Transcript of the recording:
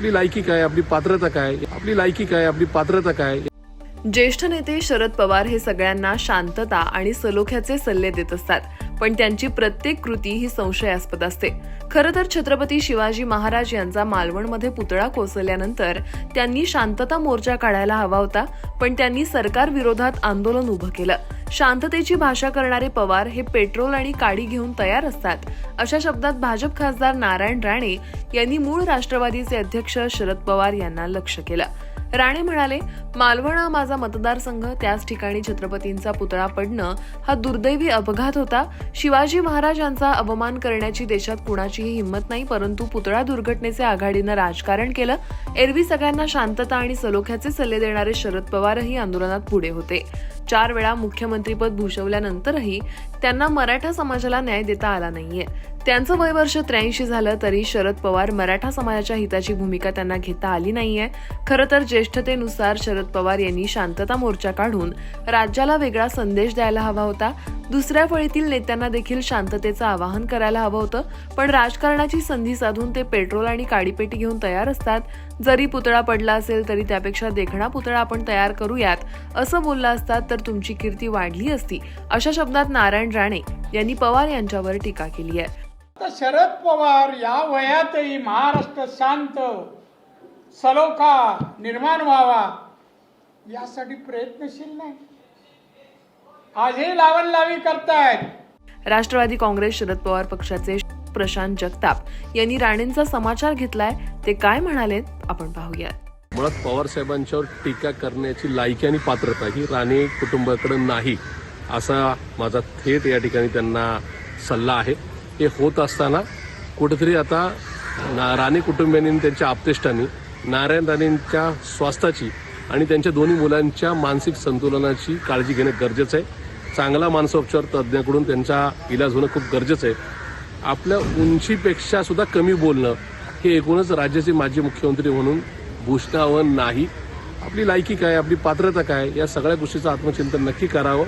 आपली लायकी काय आपली पात्रता काय आपली लायकी काय आपली पात्रता काय? ज्येष्ठ नेते शरद पवार हे सगळ्यांना शांतता आणि सलोख्याचे सल्ले देत असतात. पण त्यांची प्रत्येक कृती ही संशयास्पद असते. खरं तर छत्रपती शिवाजी महाराज यांचा मालवणमध्ये पुतळा कोसळल्यानंतर त्यांनी शांतता मोर्चा काढायला हवा होता पण त्यांनी सरकार विरोधात आंदोलन उभं केलं. शांततेची भाषा करणारे पवार हे पेट्रोल आणि काडी घेऊन तयार असतात. अशा शब्दात भाजप खासदार नारायण राणे यांनी मूळ राष्ट्रवादीचे अध्यक्ष शरद पवार यांना लक्ष केलं. राणे म्हणाले मालवण हा माझा मतदारसंघ त्याच ठिकाणी छत्रपतींचा पुतळा पडणं हा दुर्दैवी अपघात होता. शिवाजी महाराज यांचा अवमान करण्याची देशात कुणाचीही हिंमत नाही परंतु पुतळा दुर्घटनेचे आघाडीनं राजकारण केलं. एरवी सगळ्यांना शांतता आणि सलोख्याचे सल्ले देणारे शरद पवारही आंदोलनात पुढे होते. चार वेळा मुख्यमंत्रीपद भूषवल्यानंतरही त्यांना मराठा समाजाला न्याय देता आला नाहीये. त्यांचं वय वर्ष त्र्याऐंशी झालं तरी शरद पवार मराठा समाजाच्या हिताची भूमिका त्यांना घेता आली नाहीये. खरं तर ज्येष्ठतेनुसार शरद पवार यांनी शांतता मोर्चा काढून राज्याला वेगळा संदेश द्यायला हवा होता. दुसऱ्या फळीतील नेत्यांना देखील शांततेचं आवाहन करायला हवं होतं. पण राजकारणाची संधी साधून ते पेट्रोल आणि काडीपेटी घेऊन तयार असतात. जरी पुतळा पडला असेल तरी त्यापेक्षा देखणा पुतळा आपण तयार करूयात. असं बोललं असतात तर तुमची कीर्ती वाढली असती. अशा शब्दात नारायण राणे यांनी पवार यांच्यावर टीका केली आहे. शरद पवार या वयातही महाराष्ट्र शांत सलोखा निर्माण व्हावा यासाठी प्रयत्नशील नाही. आजही लावण लावी करतायत. राष्ट्रवादी काँग्रेस शरद पवार पक्षाचे प्रशांत जगताप यांनी राणेंचा समाचार घेतलाय ते काय म्हणालेत आपण पाहूयात. मुळात पवार साहेबांच्यावर टीका करण्याची लायकी आणि पात्रता ही राणे कुटुंबाकडे नाही. असा माझा थेट या ठिकाणी त्यांना सल्ला आहे. हे होत असताना कुठेतरी आता ना राणे कुटुंबियांनी त्यांच्या आपतेष्टांनी नारायण राणेंच्या स्वास्थ्याची आणि त्यांच्या दोन्ही मुलांच्या मानसिक संतुलनाची काळजी घेणं गरजेचं आहे. चांगला मानसोपचार तज्ज्ञाकडून त्यांचा इलाज होणं खूप गरजेचं आहे. आपल्या उंचीपेक्षा सुद्धा कमी बोलणं हे एकूणच राज्याचे माजी मुख्यमंत्री म्हणून भूषणावं नाही. आपली लायकी काय आपली पात्रता काय या सगळ्या गोष्टीचं आत्मचिंतन नक्की करावं.